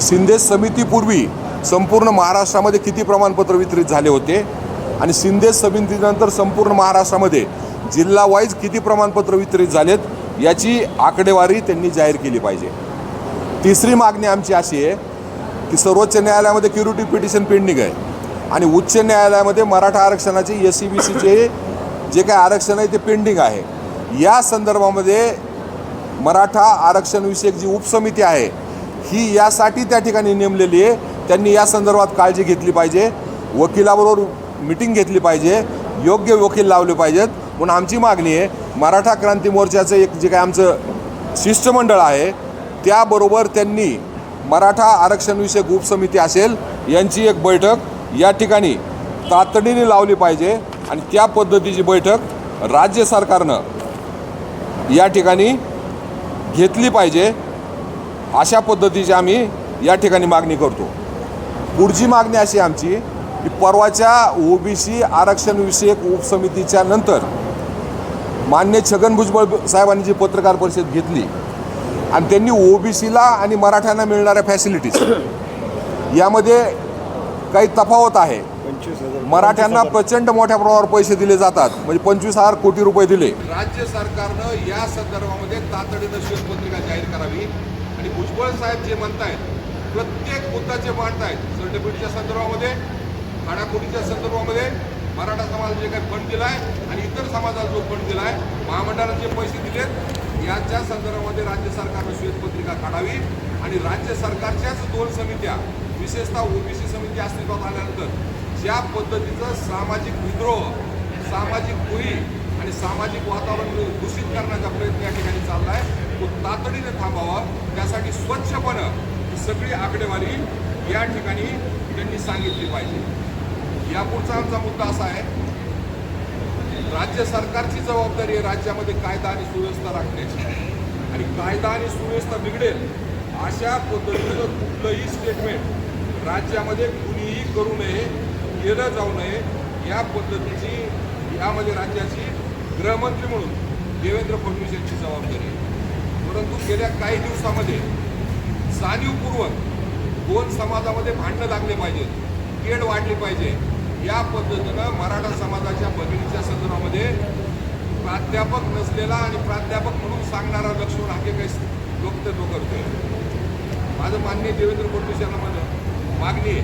शिंदे समितीपूर्वी संपूर्ण महाराष्ट्रामध्ये किती प्रमाणपत्र वितरित झाले होते? आणि शिंदे समितीनंतर संपूर्ण महाराष्ट्रामध्ये जिल्हा वाईज किती प्रमाणपत्र वितरित झालेत याची आकडेवारी त्यांनी जाहीर केली पाहिजे. तिसरी मागणी आमची अशी आहे की सर्वोच्च न्यायालयामध्ये क्युरिटी पिटिशन पेंडिंग आहे. आणि उच्च न्यायालयामध्ये मराठा आरक्षणाचे एस सी बी सीचे जे काही आरक्षण आहे ते पेंडिंग आहे. या संदर्भामध्ये मराठा आरक्षणविषयक जी उपसमिती आहे ही यासाठी त्या ठिकाणी नेमलेली आहे. त्यांनी या संदर्भात काळजी घेतली पाहिजे. वकिलाबरोबर मिटिंग घेतली पाहिजे. योग्य वकील लावले पाहिजेत. म्हणून आमची मागणी आहे मराठा क्रांती मोर्चाचं एक जे काय आमचं शिष्टमंडळ आहे त्याबरोबर त्यांनी मराठा आरक्षणविषयक उपसमिती असेल यांची एक बैठक या ठिकाणी तातडीने लावली पाहिजे आणि त्या पद्धतीची बैठक राज्य सरकारनं या ठिकाणी घेतली पाहिजे. अशा पद्धतीची आम्ही या ठिकाणी मागणी करतो. पुढची मागणी अशी आमची की परवाच्या ओबीसी आरक्षणविषयक उपसमितीच्या नंतर मान्य छगन भुजबळ साहेबांनी जी पत्रकार परिषद घेतली आणि त्यांनी ओबीसीला आणि मराठ्यांना मिळणाऱ्या फॅसिलिटीज यामध्ये काही तफावत आहे. मराठ्यांना प्रचंड मोठ्या प्रमाणावर पैसे दिले जातात म्हणजे पंचवीस हजार कोटी रुपये दिले. राज्य सरकारनं या संदर्भामध्ये तातडीनं श्वेतपत्रिका जाहीर करावी. आणि भुजबळ साहेब जे म्हणतायत प्रत्येक मुद्दा जे मांडतायत. सर्टिफिकेटच्या संदर्भामध्ये खाडाखोडीच्या संदर्भामध्ये मराठा समाज जे काही फंड दिला आहे आणि इतर समाजाला जो फंड दिला आहे महामंडळाला जे पैसे दिलेत याच्या संदर्भामध्ये राज्य सरकारनं श्वेतपत्रिका काढावी आणि राज्य सरकारच्याच दोन समित्या विशेषतः ओबीसी समिती अस्तित्वात आल्यानंतर ज्या पद्धतीचं सामाजिक विद्रोह सामाजिक कुरी आणि सामाजिक वातावरण दूषित करण्याचा प्रयत्न या ठिकाणी चाललाय. तो तातडीने थांबावा. त्यासाठी स्वच्छपणं ही सगळी आकडेवारी या ठिकाणी त्यांनी सांगितली पाहिजे. यापुढचा आमचा मुद्दा असा आहे राज्य सरकारची जबाबदारी आहे राज्यामध्ये कायदा आणि सुव्यवस्था राखण्याची. आणि कायदा आणि सुव्यवस्था बिघडेल अशा पद्धतीचं कुठलंही स्टेटमेंट राज्यामध्ये कुणीही करू नये केलं जाऊ नये या पद्धतीची यामध्ये राज्याची गृहमंत्री म्हणून देवेंद्र फडणवीस यांची जबाबदारी आहे. परंतु गेल्या काही दिवसामध्ये जाणीवपूर्वक दोन समाजामध्ये भांडणं लागले पाहिजेत केड वाढली पाहिजे. या पद्धतीनं मराठा समाजाच्या भगिनीच्या संदर्भामध्ये प्राध्यापक नसलेला आणि प्राध्यापक म्हणून सांगणारा लक्ष्मण हाके काही वक्तव्य करतोय. माझं मान्य देवेंद्र फडणवीस यांना माझं मागणी आहे.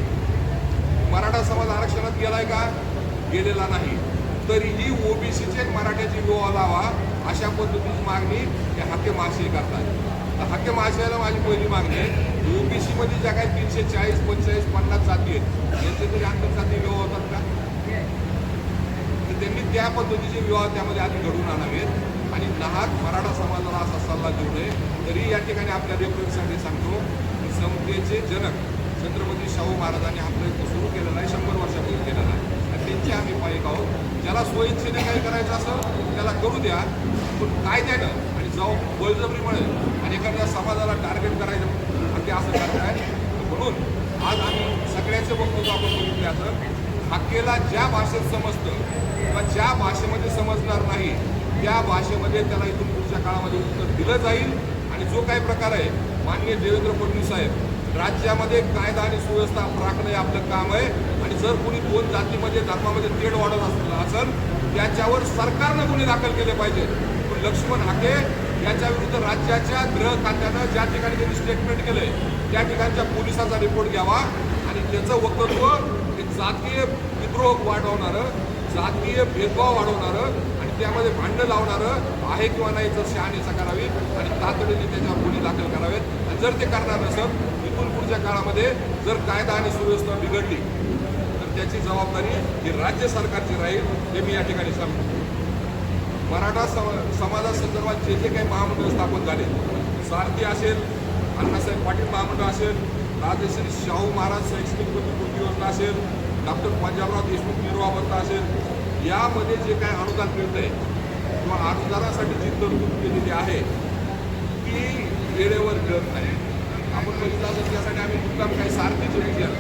मराठा समाज आरक्षणात गेलाय का? गेलेला नाही. तरीही ओबीसीचे मराठ्याची विवाह लावा अशा पद्धतीची मागणी हे हाके महाशय करतात. तर हाके महाशयाला माझी पहिली मागणी आहे ओबीसीमध्ये ज्या काही तीनशे चाळीस पंचेचाळीस पन्नास जाती आहेत यांचे तरी आंतरजातीय विवाह होतात का? तर त्यांनी त्या पद्धतीचे विवाह त्यामध्ये आधी घडवून आणावेत आणि नाहक मराठा समाजाला असा सल्ला देऊ नये तरी या ठिकाणी आपल्या रेफरन्ससाठी सांगतो की समतेचे जनक छत्रपती शाहू महाराजांनी आपलं एक सुरू केलेला आहे शंभर वर्षापूर्वी केलेला आहे. आणि आम्ही पाहिजे आहोत. ज्याला स्वइच्छेने काही करायचं असं त्याला करू द्या. पण कायद्यानं आणि जाऊ बळजबरीमुळे. आणि एखाद्या समाजाला टार्गेट करायचं. आणि ते असं करताय. म्हणून आज आम्ही सगळ्याचं वक्तव्य आपण बघितल्याचं हक्केला ज्या भाषेत समजतं किंवा ज्या भाषेमध्ये समजणार नाही त्या भाषेमध्ये त्याला इथून पुढच्या काळामध्ये उत्तर दिलं जाईल. आणि जो काही प्रकार आहे माननीय देवेंद्र फडणवीस साहेब राज्यामध्ये कायदा आणि सुव्यवस्था राखणं हे आपलं काम आहे. आणि जर कोणी दोन जातीमध्ये धर्मामध्ये तेढ वाढत असलं असेल त्याच्यावर सरकारनं गुन्हे दाखल केले पाहिजेत पण लक्ष्मण हाके याच्या विरुद्ध राज्याच्या गृह खात्यानं ज्या ठिकाणी त्यांनी स्टेटमेंट केलंय त्या ठिकाणच्या पोलिसांचा रिपोर्ट घ्यावा. आणि त्याचं वक्तत्व हे जातीय विद्रोह वाढवणारं जातीय भेदभाव वाढवणारं आणि त्यामध्ये भांडणं लावणारं आहे किंवा नाही जर शहानिशा करावी. आणि तातडीने त्याच्यावर गुन्हे दाखल करावेत. आणि जर ते करणार नसेल इथून पुढच्या काळामध्ये जर कायदा आणि सुव्यवस्था बिघडली त्याची जबाबदारी ही राज्य सरकारची राहील हे मी या ठिकाणी सांगतो. मराठा सम समाजासंदर्भात जे जे काही महामंडळ स्थापन झाले सारथी असेल अण्णासाहेब पाटील महामंडळ असेल राजश्री शाहू महाराज शैक्षणिक प्रतिपूर्ती योजना असेल डॉक्टर पंजाबराव देशमुख निर्वाह असेल यामध्ये जे काही अनुदान मिळत आहे किंवा अनुदानासाठी जी तरतूद केलेली आहे ती वेळेवर मिळत नाही. आपण बघितलं असेल त्यासाठी आम्ही मुद्दाम काही सारथीचे विद्यार्थी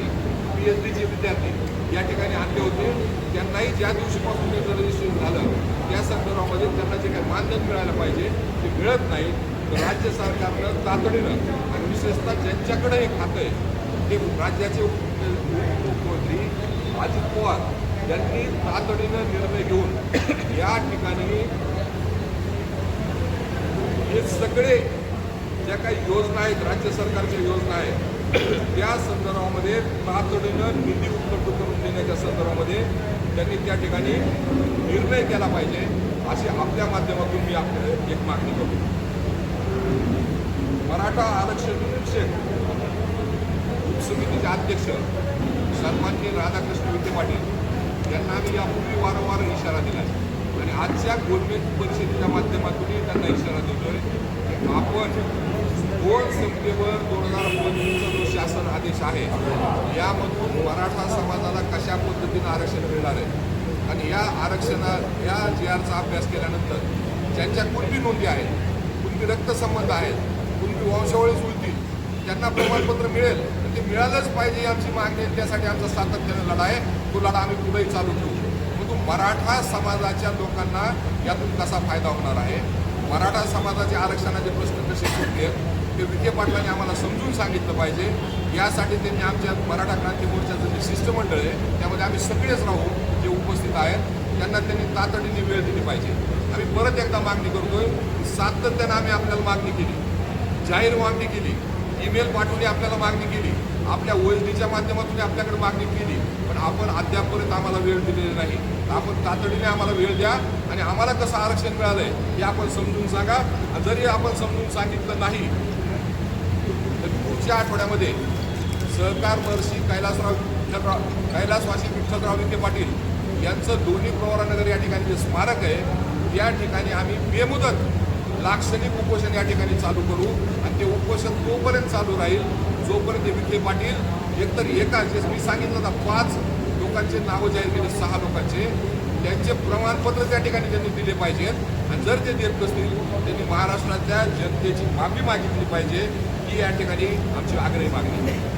पी एच डीचे विद्यार्थी या ठिकाणी आणले होते. त्यांनाही ज्या दिवशीपासून त्यांचं रजिस्ट्रेशन झालं त्या संदर्भामध्ये त्यांना जे काही मानधन मिळायला पाहिजे ते मिळत नाही. तर राज्य सरकारनं तातडीनं आणि विशेषतः ज्यांच्याकडे हे खातं आहे ते राज्याचे उपमुख्यमंत्री अजित पवार यांनी तातडीनं निर्णय घेऊन या ठिकाणी हे सगळे ज्या काही योजना आहेत राज्य सरकारच्या योजना आहेत त्या संदर्भामध्ये तातडीनं निधी उपलब्ध करून देण्याच्या संदर्भामध्ये त्यांनी त्या ठिकाणी निर्णय केला पाहिजे अशी आपल्या माध्यमातून मी आपल्याला एक मागणी करतो. मराठा आरक्षण विषयक उपसमितीचे अध्यक्ष सन्मान्य राधाकृष्ण विखे पाटील यांना आम्ही यापूर्वी वारंवार इशारा दिला आहे. आणि आजच्या गोलमेज परिषदेच्या माध्यमातूनही त्यांना इशारा देतोय की आपण दोन सप्टेंबर दोन हजार पंचवीसचा जो शासन आदेश आहे यामधून मराठा समाजाला कशा पद्धतीनं आरक्षण मिळणार आहे? आणि या आरक्षणा या जी आरचा अभ्यास केल्यानंतर ज्यांच्या कुणबी नोंदी आहेत कुणबी रक्तसंबंध आहेत कुणबी वंशावळी जुळतील त्यांना प्रमाणपत्र मिळेल ते मिळालंच पाहिजे आमची मागणी त्यासाठी आमचा सातत्याने लढा आहे. तो लढा आम्ही पुढेही चालू ठेवू. परंतु मराठा समाजाच्या लोकांना यातून कसा फायदा होणार आहे? मराठा समाजाचे आरक्षणाचे प्रश्न कसे सुटले ते विखे पाटलांनी आम्हाला समजून सांगितलं पाहिजे. यासाठी त्यांनी आमच्या मराठा क्रांती मोर्चाचं जे शिष्टमंडळ आहे त्यामध्ये आम्ही सगळेच राहू जे उपस्थित आहेत त्यांना त्यांनी तातडीने वेळ दिली पाहिजे. आम्ही परत एकदा मागणी करतोय सातत्यानं आम्ही आपल्याला मागणी केली. जाहीर मागणी केली. ईमेल पाठवली आपल्याला मागणी केली. आपल्या ओ एस डीच्या माध्यमातून आपल्याकडे मागणी केली. पण आपण अद्यापपर्यंत आम्हाला वेळ दिलेली नाही. आपण तातडीने आम्हाला वेळ द्या आणि आम्हाला कसं आरक्षण मिळालं आहे हे आपण समजून सांगा. जरी आपण समजून सांगितलं नाही पुढच्या आठवड्यामध्ये सहकार महर्षी कैलासराव विठ्ठलराव कैलासवासी विठ्ठलराव विखे पाटील यांचं दोन्ही प्रवरानगर या ठिकाणी जे स्मारक आहे त्या ठिकाणी आम्ही बेमुदत लाक्षणिक उपोषण या ठिकाणी चालू करू आणि ते उपोषण तोपर्यंत चालू राहील जोपर्यंत विखे पाटील एकतर एका जे मी सांगितलं ना पाच लोकांचे नावं जाहीर केले सहा लोकांचे त्यांचे प्रमाणपत्र त्या ठिकाणी त्यांनी दिले पाहिजेत. आणि जर ते देत नसतील त्यांनी महाराष्ट्रातल्या जनतेची माफी मागितली पाहिजे. ही या ठिकाणी आमची आग्रही मागणी.